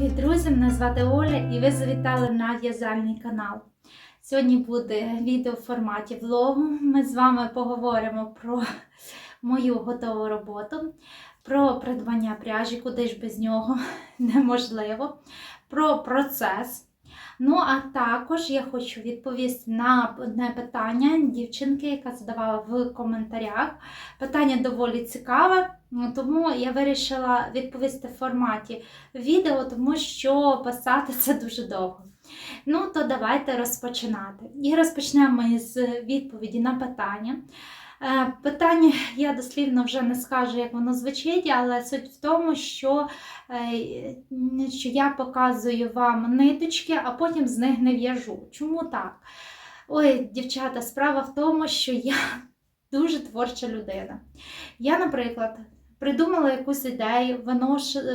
Привіт, друзі! Мене звати Оля і ви завітали на в'язальний канал. Сьогодні буде відео в форматі влогу. Ми з вами поговоримо про мою готову роботу, про придбання пряжі, куди ж без нього неможливо, про процес. Ну, а також я хочу відповісти на одне питання дівчинки, яка задавала в коментарях. Питання доволі цікаве, тому я вирішила відповісти в форматі відео, тому що писати це дуже довго. Ну, то давайте розпочинати. І розпочнемо ми з відповіді на питання. Е, Питання я дослівно вже не скажу, як воно звучить, але суть в тому, що, е, що я показую вам ниточки, а потім з них не в'яжу. Чому так? Ой, дівчата, справа в тому, що я дуже творча людина. Я, наприклад, придумала якусь ідею,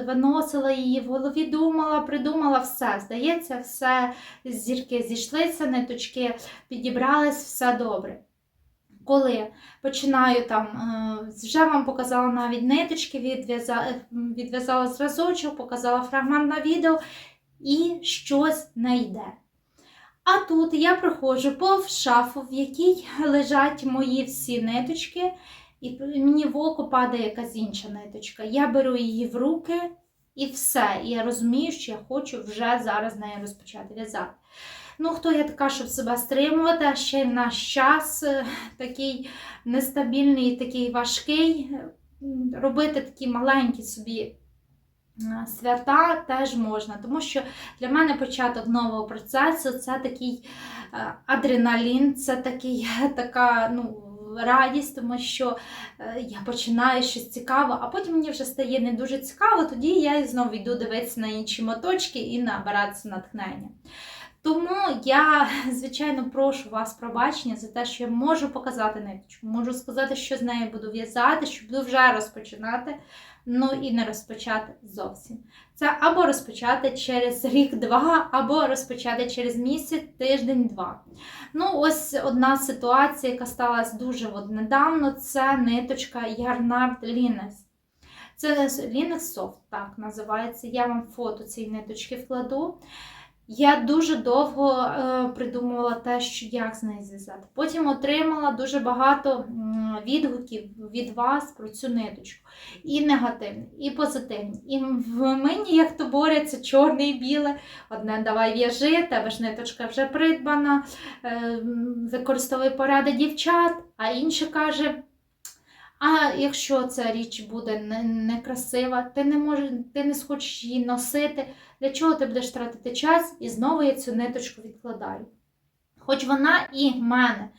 виносила її в голові, думала, придумала все. Здається, все зірки зійшлися, ниточки підібрались, все добре. Коли починаю там, е, вже вам показала навіть ниточки, відв'язала, відв'язала зразочок, показала фрагмент на відео, і щось не йде. А тут я проходжу повз шафу, в якій лежать мої всі ниточки, і мені в око падає якась інша ниточка. Я беру її в руки і все. І я розумію, що я хочу вже зараз нею розпочати в'язати. Ну, хто я така, щоб себе стримувати, а ще наш час е, такий нестабільний, такий важкий. Робити такі маленькі собі е, свята теж можна, тому що для мене початок нового процесу це такий е, адреналін, це такий, така ну, радість, тому що е, я починаю щось цікаве, а потім мені вже стає не дуже цікаво, тоді я знову йду дивитися на інші моточки і набиратися натхнення. Тому я, звичайно, прошу вас пробачення за те, що я можу показати ниточку, можу сказати, що з нею буду в'язати, що буду вже розпочинати, ну і не розпочати зовсім. Це або розпочати через рік-два, або розпочати через місяць, тиждень-два. Ну, ось одна ситуація, яка сталася дуже от недавно, це ниточка Ярнард Лінес. Це Лінес Soft, так називається. Я вам фото цієї ниточки вкладу. Я дуже довго е, придумувала те, що як з нею зв'язати. Потім отримала дуже багато відгуків від вас про цю ниточку. І негативні, і позитивні. І в мені як то борються чорне і біле. Одне давай в'яжи, тебе ж ниточка вже придбана, е, використовуй поради дівчат, а інше каже. А якщо ця річ буде не- некрасива, ти не можеш, ти не схочеш її носити, для чого ти будеш тратити час і знову я цю ниточку відкладаю. Хоч вона і в мене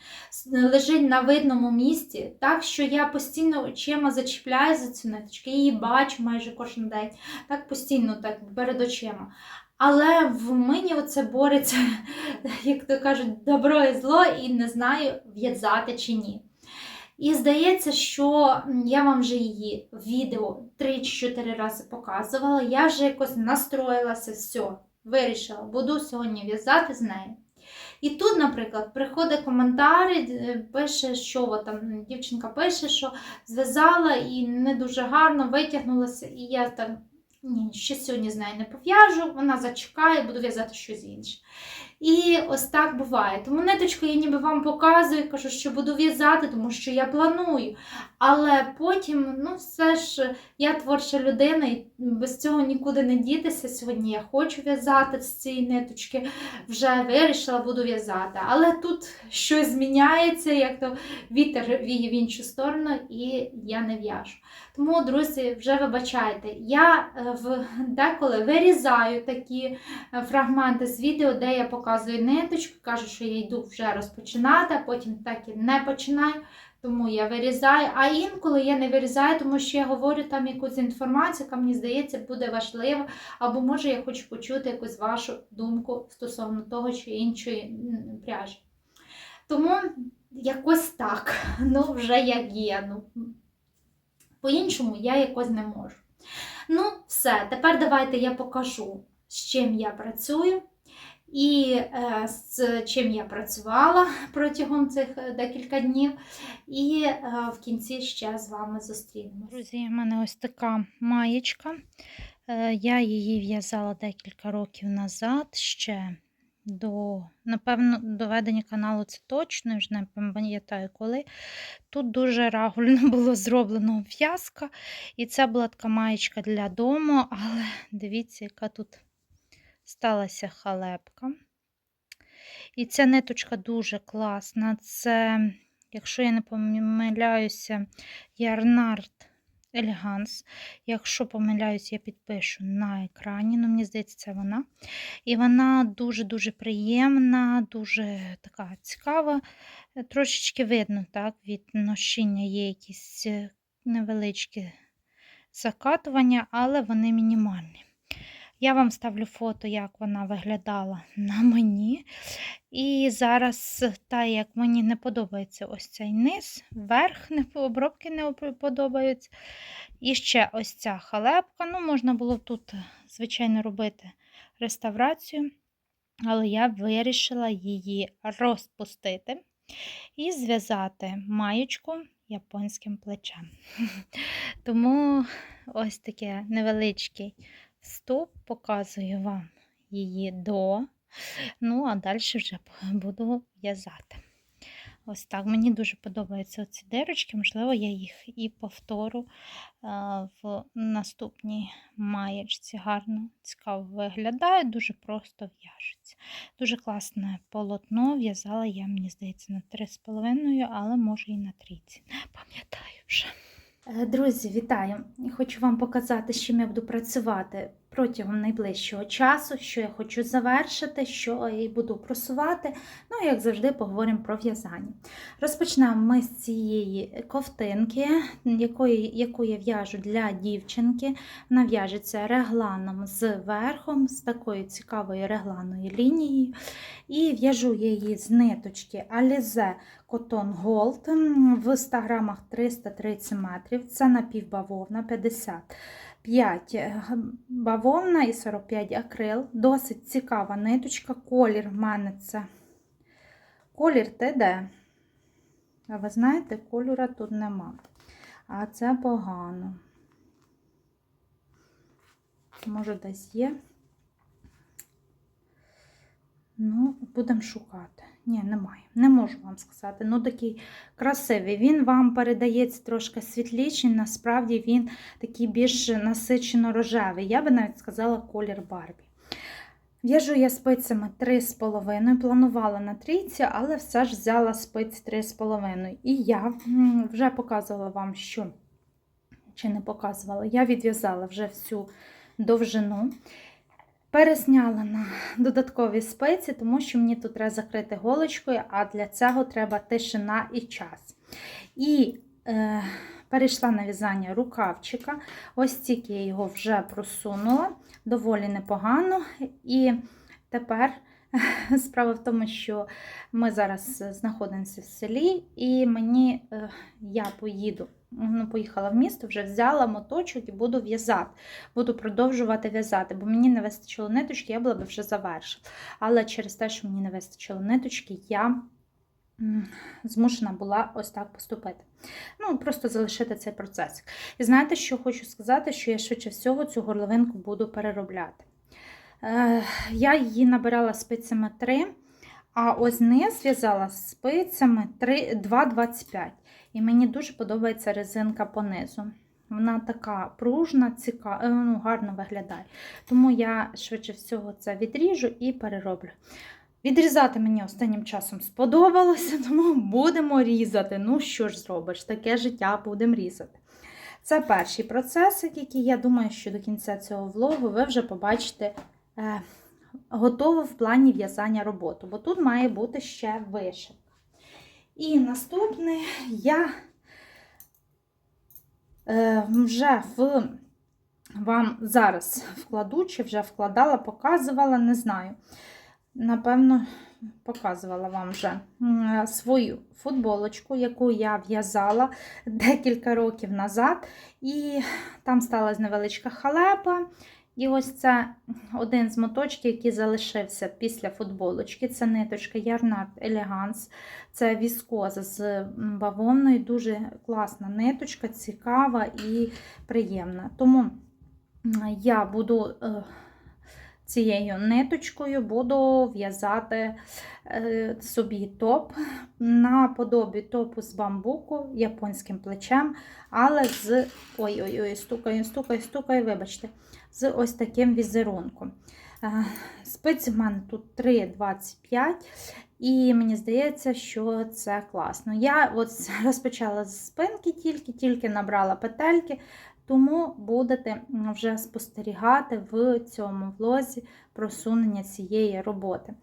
лежить на видному місці, так що я постійно очима зачіпляю за цю ниточку, її бачу майже кожен день, так постійно так перед очима. Але в мені оце бореться, як то кажуть, добро і зло, і не знаю, в'язати чи ні. І здається, що я вам вже її в відео 3-4 рази показувала. Я вже якось настроїлася, все, вирішила, буду сьогодні в'язати з нею. І тут, наприклад, приходить коментар, е, пише, що там дівчинка пише, що зв'язала і не дуже гарно витягнулася, і я там ні, ще сьогодні з нею не пов'яжу, вона зачекає, буду в'язати щось інше. І ось так буває. Тому ниточку я ніби вам показую, кажу, що буду в'язати, тому що я планую. Але потім, ну, все ж, я творча людина, і без цього нікуди не дітися. Сьогодні я хочу в'язати з цієї ниточки, вже вирішила, буду в'язати. Але тут щось зміняється, як то вітер віє в іншу сторону, і я не в'яжу. Тому, друзі, вже вибачайте, я е, в деколи вирізаю такі е, фрагменти з відео, де я показую ниточку, кажу, що я йду вже розпочинати, а потім так і не починаю. Тому я вирізаю, а інколи я не вирізаю, тому що я говорю там якусь інформацію, яка мені здається буде важлива, або може я хочу почути якусь вашу думку стосовно того чи іншої пряжі. Тому якось так, ну вже як є. Ну, по-іншому я якось не можу. Ну, все, тепер давайте я покажу, з чим я працюю. І е, з чим я працювала протягом цих е, декілька днів, і е, в кінці ще з вами зустрінемося. Друзі, в мене ось така маєчка Я її в'язала декілька років назад ще до, напевно, до ведення каналу це точно, я вже не пам'ятаю коли. Тут дуже рагульно було зроблено в'язка, і це була така маєчка для дому, але дивіться, яка тут сталася халепка. І ця ниточка дуже класна. Це, якщо я не помиляюся, Ярнард Елеганс. Якщо помиляюсь, я підпишу на екрані. Ну, мені здається, це вона. І вона дуже-дуже приємна, дуже така цікава. Трошечки видно, так, від ношіння є якісь е, невеличкі закатування, але вони мінімальні. Я вам ставлю фото, як вона виглядала на мені. І зараз, та як мені не подобається ось цей низ, верх обробки не подобаються. І ще ось ця халепка. Ну, можна було тут, звичайно, робити реставрацію, але я вирішила її розпустити і зв'язати маєчку японським плечем. Тому ось таке невеличкий вступ, показую вам її до. Ну, а далі вже буду в'язати. Ось так. Мені дуже подобаються ці дирочки, можливо, я їх і повторю в наступній маєчці. Гарно, цікаво виглядає, дуже просто в'яжеться. Дуже класне полотно. В'язала я, мені здається, на 3,5, але може і на 30. Не пам'ятаю вже. Е, Друзі, вітаю! Хочу вам показати, з чим я буду працювати протягом найближчого часу, що я хочу завершити, що я буду просувати. Ну, як завжди, поговоримо про в'язання. Розпочнемо ми з цієї ковтинки, якої, яку я в'яжу для дівчинки. Вона в'яжеться регланом з верхом, з такою цікавою регланною лінією. І в'яжу я її з ниточки Alize Cotton Gold в 100 грамах 330 метрів. Це напівбавовна 55 бавовна і 45 акрил. Досить цікава ниточка. Колір в мене це колір ТД. А ви знаєте, кольора тут нема. А це погано. Може, десь є. Ну, будемо шукати. Ні, немає. Не можу вам сказати. Ну, такий красивий. Він вам передається трошки світліший, насправді він такий більш насичено рожевий. Я би навіть сказала колір Барбі. В'яжу я спицями 3,5. Планувала на трійці, але все ж взяла спиці 3,5. І я вже показувала вам, що, чи не показувала, я відв'язала вже всю довжину. Пересняла на додаткові спиці, тому що мені тут треба закрити голочкою, а для цього треба тишина і час. І е, перейшла на в'язання рукавчика. Ось тільки я його вже просунула, доволі непогано. І тепер справа в тому, що ми зараз знаходимося в селі, і мені е, я поїду ну, поїхала в місто, вже взяла моточок і буду в'язати. Буду продовжувати в'язати, бо мені не вистачило ниточки, я була б вже завершила. Але через те, що мені не вистачило ниточки, я змушена була ось так поступити. Ну, просто залишити цей процес. І знаєте, що хочу сказати, що я швидше всього цю горловинку буду переробляти. Е, Я її набирала спицями 3, а ось низ зв'язала спицями 2,25. І мені дуже подобається резинка по низу. Вона така пружна, цікава, ну, гарно виглядає. Тому я швидше всього це відріжу і перероблю. Відрізати мені останнім часом сподобалося, тому будемо різати. Ну, що ж зробиш, таке життя будемо різати. Це перший процес, який, я думаю, що до кінця цього влогу ви вже побачите е, готову в плані в'язання роботу, бо тут має бути ще вишив. І наступне я е, вже в вам зараз вкладу, чи вже вкладала, показувала, не знаю. Напевно, показувала вам вже свою футболочку, яку я в'язала декілька років назад. І там сталася невеличка халепа. І ось це один з моточків, який залишився після футболочки. Це ниточка Ярнард Елеганс. Це віскоза з бавовною. Дуже класна ниточка, цікава і приємна. Тому я буду е, цією ниточкою буду в'язати е, собі топ наподобі топу з бамбуку японським плечем, але з. Ой-ой-ой, стукаю, стукаю, стукаю, вибачте, з ось таким візерунком. Е, Спиці мене тут 3,25. І мені здається, що це класно. Я от розпочала з спинки тільки, тільки набрала петельки, тому будете вже спостерігати в цьому влозі просунення цієї роботи.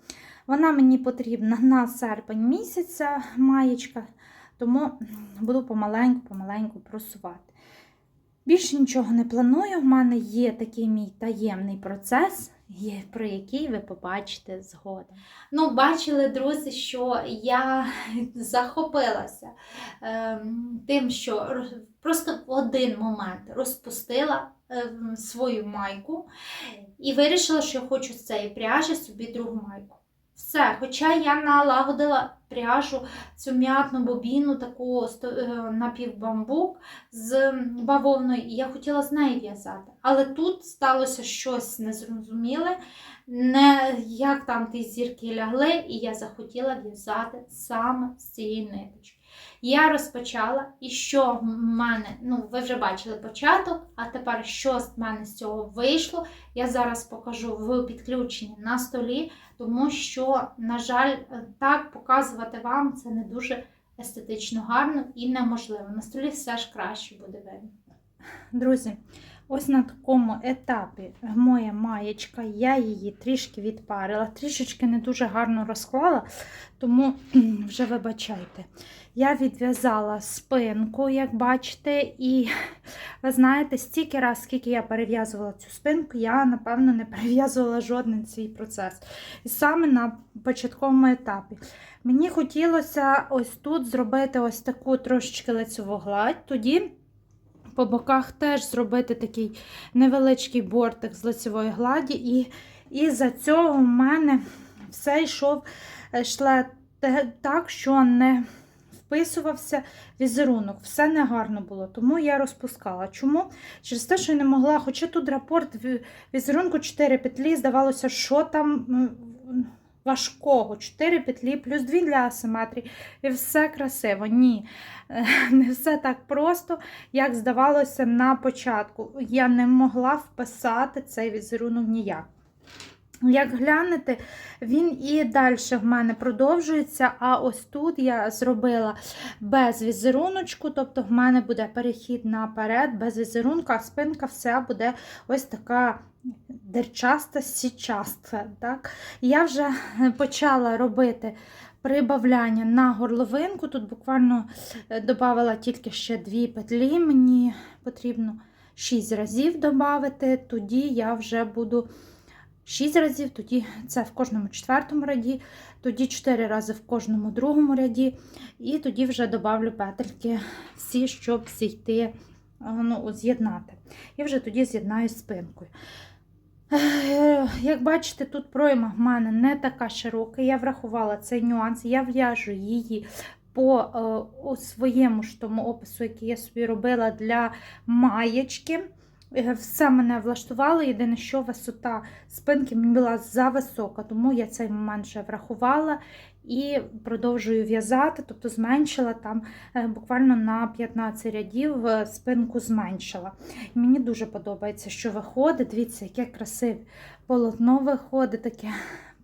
Вона мені потрібна на серпень місяця маєчка, тому буду помаленьку-помаленьку просувати. Більше нічого не планую. У мене є такий мій таємний процес, про який ви побачите згодом. Ну, бачили, друзі, що я захопилася ем, тим, що просто в один момент розпустила ем, свою майку і вирішила, що я хочу з цієї пряжі собі другу майку. Все, хоча я налагодила пряжу, цю м'ятну бобіну, таку е, напівбамбук з бавовною, і я хотіла з неї в'язати. Але тут сталося щось незрозуміле, не як там ті зірки лягли, і я захотіла в'язати саме з цієї ниточки. Я розпочала, і що в мене, ну ви вже бачили початок, а тепер що з мене з цього вийшло, я зараз покажу в підключенні на столі, тому що, на жаль, так показувати вам це не дуже естетично гарно і неможливо. На столі все ж краще буде видно. Друзі, ось на такому етапі моя маєчка, я її трішки відпарила, трішечки не дуже гарно розклала, тому вже вибачайте. Я відв'язала спинку, як бачите, і ви знаєте, стільки раз, скільки я перев'язувала цю спинку, я, напевно, не перев'язувала жоден свій процес. І саме на початковому етапі. Мені хотілося ось тут зробити ось таку трошечки лицеву гладь, тоді по боках теж зробити такий невеличкий бортик з лицевої гладі, і, і за цього в мене все йшов е, так, що не вписувався візерунок. Все негарно було, тому я розпускала. Чому? Через те, що я не могла, хоча тут рапорт ві- візерунку 4 петлі, здавалося, що там важкого. 4 петлі, плюс 2 для асиметрії, і все красиво. Ні, е, не все так просто, як здавалося на початку. Я не могла вписати цей візерунок ніяк. Як глянете, він і далі в мене продовжується, а ось тут я зробила без візеруночку, тобто в мене буде перехід наперед, без візерунка, а спинка вся буде ось така дерчаста, січаста. Так? Я вже почала робити прибавляння на горловинку. Тут буквально додала тільки ще дві петлі, мені потрібно 6 разів додати, тоді я вже буду. 6 разів, тоді це в кожному четвертому ряді, тоді 4 рази в кожному другому ряді, і тоді вже добавлю петельки всі, щоб зійти, ну, з'єднати. І вже тоді з'єднаю спинкою. Е, Як бачите, тут пройма в мене не така широка. Я врахувала цей нюанс, я в'яжу її по о, у своєму ж тому опису, який я собі робила для маєчки. Е, Все мене влаштувало, єдине, що висота спинки була зависока, тому я цей момент вже врахувала і продовжую в'язати, тобто зменшила там е, буквально на 15 рядів е, спинку зменшила. І мені дуже подобається, що виходить. Дивіться, яке красиве полотно виходить, таке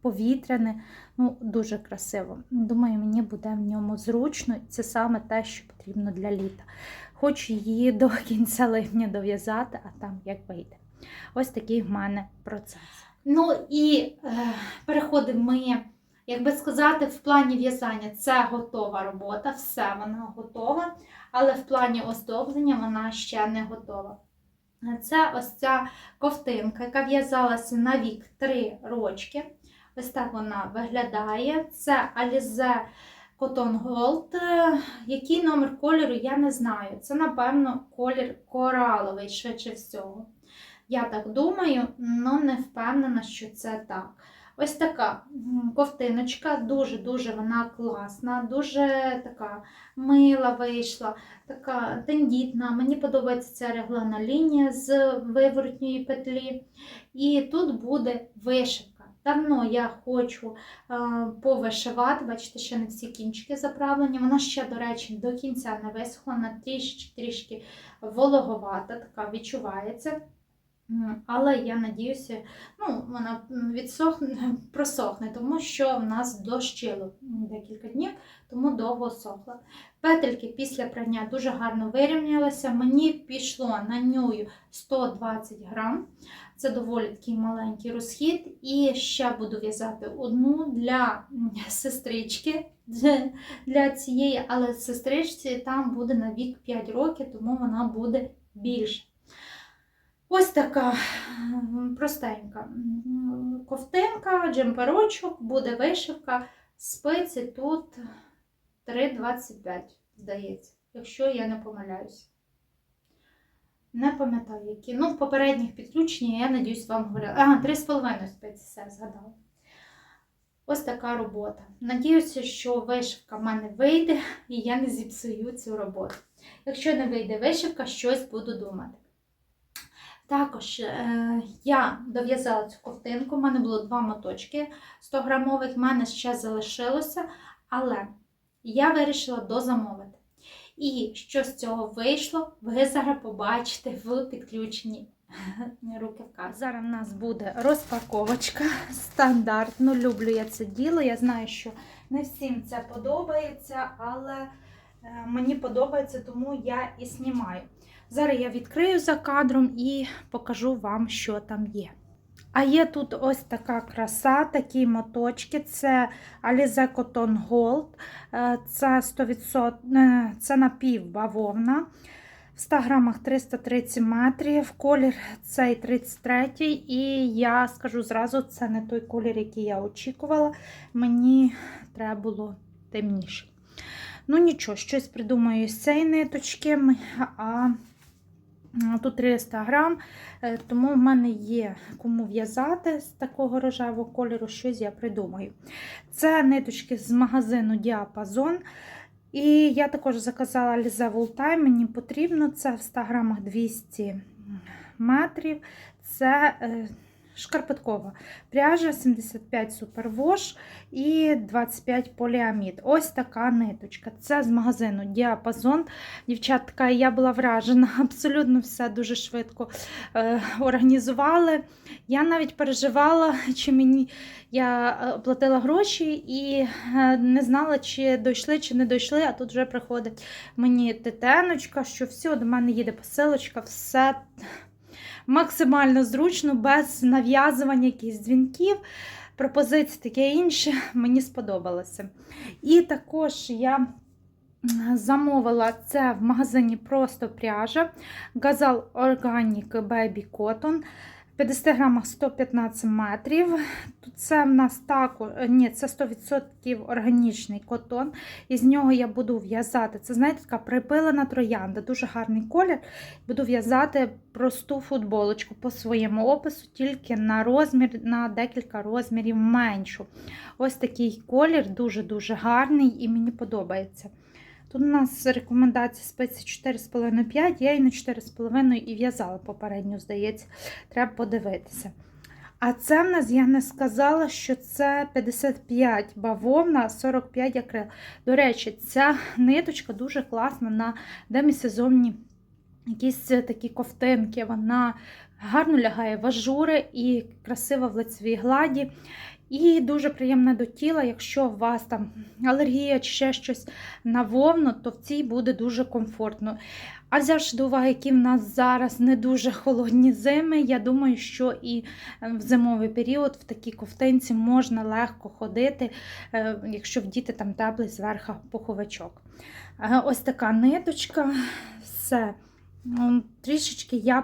повітряне, ну дуже красиво. Думаю, мені буде в ньому зручно, і це саме те, що потрібно для літа. Хочу її до кінця липня дов'язати, а там як вийде. Ось такий в мене процес. Ну і е, переходимо ми, як би сказати, в плані в'язання це готова робота, все вона готова, але в плані оздоблення вона ще не готова. Це ось ця ковтинка, яка в'язалася на вік 3 рочки. Ось так вона виглядає. Це Alize Cotton Gold. Який номер кольору, я не знаю. Це, напевно, колір кораловий, швидше всього. Я так думаю, але не впевнена, що це так. Ось така ковтиночка, дуже-дуже вона класна, дуже така мила вийшла, така тендітна. Мені подобається ця реглана лінія з виворотньої петлі. І тут буде вишивка. Давно я хочу повишивати, бачите, ще не всі кінчики заправлені. Вона ще, до речі, до кінця не висохла, вона трішки-трішки вологовата, така відчувається. Але я надіюся, ну, вона відсохне, просохне, тому що в нас дощило декілька днів, тому довго сохла. Петельки після прання дуже гарно вирівнялися. Мені пішло на нюю 120 грам. Це доволі такий маленький розхід. І ще буду в'язати одну для сестрички для цієї, але сестричці там буде на вік 5 років, тому вона буде більше. Ось така простенька ковтинка, джемперочок, буде вишивка. Спиці тут 3,25, здається, якщо я не помиляюся. Не пам'ятаю, які. Ну, в попередніх підключеннях, я надіюсь, вам говорила. Ага, 3,5 спиці, все, згадала. Ось така робота. Надіюся, що вишивка в мене вийде і я не зіпсую цю роботу. Якщо не вийде вишивка, щось буду думати. Також е, я дов'язала цю ковтинку, у мене було два моточки 100 грамових, в мене ще залишилося, але я вирішила дозамовити. І що з цього вийшло, ви зараз побачите в підключенні руки в Зараз в нас буде розпаковочка стандартно. Люблю я це діло. Я знаю, що не всім це подобається, але е, мені подобається, тому я і знімаю. Зараз я відкрию за кадром і покажу вам, що там є. А є тут ось така краса, такі моточки. Це Alize Cotton Gold. Е, Це 100%, е, це напівбавовна. В 100 грамах 330 метрів. Колір цей 33 І я скажу зразу, це не той колір, який я очікувала. Мені треба було темніше. Ну нічого, щось придумаю з цієї ниточки. А Тут 300 грам, е, тому в мене є кому в'язати з такого рожевого кольору, щось я придумаю. Це ниточки з магазину Діапазон. І я також заказала Лізе Вултай, мені потрібно це в 100 грамах 200 метрів. Це е, шкарпеткова пряжа 75 супервош і 25 поліамід. Ось така ниточка. Це з магазину Діапазон. Дівчатка, я була вражена, абсолютно все дуже швидко е, організували. Я навіть переживала, чи мені я оплатила гроші і е, не знала, чи дійшли, чи не дійшли. А тут вже приходить мені тетеночка, що все, до мене їде посилочка, все максимально зручно, без нав'язування якихось дзвінків, пропозицій, таке інше. Мені сподобалося. І також я. Замовила це в магазині просто пряжа Gazal Organic Baby Cotton. 50 грамах 115 метрів. Це в нас також, ні, це 100% органічний котон. Із нього я буду в'язати. Це, знаєте, така припилена троянда, дуже гарний колір. Буду в'язати просту футболочку по своєму опису, тільки на розмір, на декілька розмірів меншу. Ось такий колір, дуже-дуже гарний і мені подобається. Тут у нас рекомендація спиці 4,5-5, я її на 4,5 і в'язала попередньо, здається, треба подивитися. А це в нас я не сказала, що це 55 бавовна, 45 акрил. До речі, ця ниточка дуже класна на демісезонні якісь такі ковтинки. Вона гарно лягає в ажури і красива в лицевій гладі. І дуже приємна до тіла, якщо у вас там алергія чи ще щось на вовну, то в цій буде дуже комфортно. А взявши до уваги, які в нас зараз не дуже холодні зими, я думаю, що і в зимовий період в такій ковтинці можна легко ходити, е, якщо вдіти там теплий зверху пуховичок. Е, Ось така ниточка, все. Трішечки я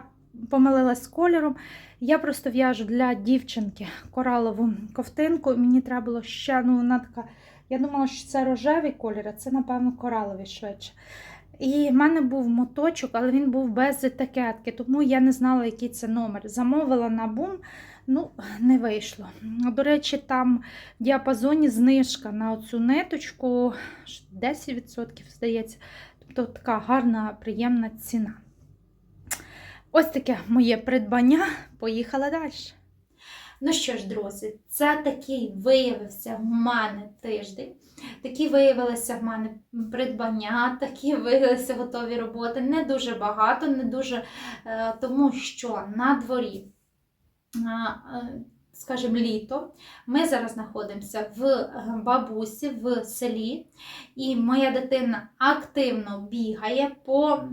помилилась з кольором. Я просто в'яжу для дівчинки коралову ковтинку. Мені треба було ще, ну вона така. Я думала, що це рожевий колір, а це, напевно, кораловий швидше. І в мене був моточок, але він був без етикетки, тому я не знала, який це номер. Замовила на бум, ну, не вийшло. До речі, там в діапазоні знижка на цю ниточку 10%, здається. Тобто така гарна, приємна ціна. Ось таке моє придбання. Поїхала далі. Ну що ж, друзі, це такий виявився в мене тиждень. Такі виявилися в мене придбання, такі виявилися готові роботи. Не дуже багато, не дуже, е, тому що на дворі, скажімо, літо. Ми зараз знаходимося в е, бабусі в селі, і моя дитина активно бігає по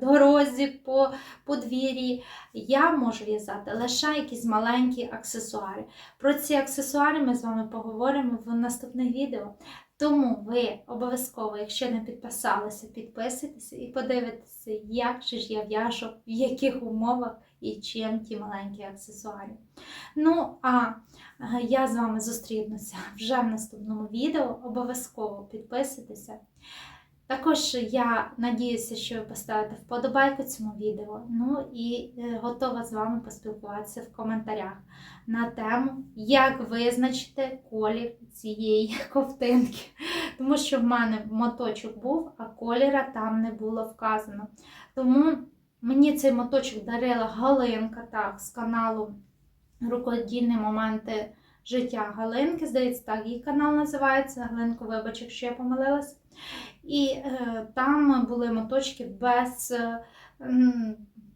дорозі, по подвір'ї. Я можу в'язати лише якісь маленькі аксесуари. Про ці аксесуари ми з вами поговоримо в наступних відео. Тому ви обов'язково, якщо не підписалися, підписуйтеся і подивитеся, як же ж я в'яжу, в яких умовах і чим ті маленькі аксесуари. Ну, а е, я з вами зустрінуся вже в наступному відео. Обов'язково підписуйтеся. Також я надіюся, що ви поставите вподобайку цьому відео. Ну і е, готова з вами поспілкуватися в коментарях на тему, як визначити колір цієї ковтинки. Тому що в мене моточок був, а кольора там не було вказано. Тому мені цей моточок дарила Галинка так, з каналу Рукодільні моменти життя Галинки. Здається, так, її канал називається. Галинко, вибач, якщо я помилилася. І е, там були моточки без е,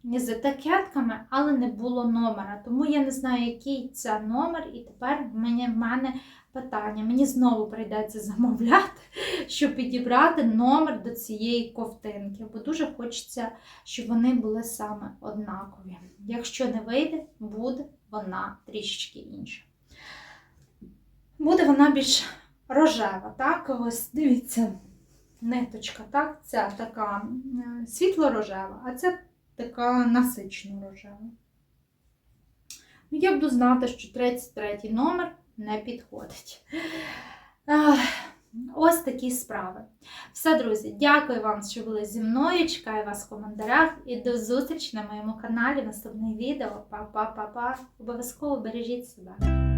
з етикетками, але не було номера. Тому я не знаю, який це номер, і тепер в мене питання. Мені знову прийдеться замовляти, щоб підібрати номер до цієї ковтинки, бо дуже хочеться, щоб вони були саме однакові. Якщо не вийде, буде вона трішечки інша. Буде вона більш рожева, так? Ось дивіться ниточка, так? Ця така е, світло-рожева, а ця така насичено рожева. Ну, Я буду знати, що 33 номер не підходить. Ось такі справи. Все, друзі, дякую вам, що були зі мною. Чекаю вас в коментарях і до зустрічі на моєму каналі. Наступне відео. Па-па-па-па. Обов'язково бережіть себе.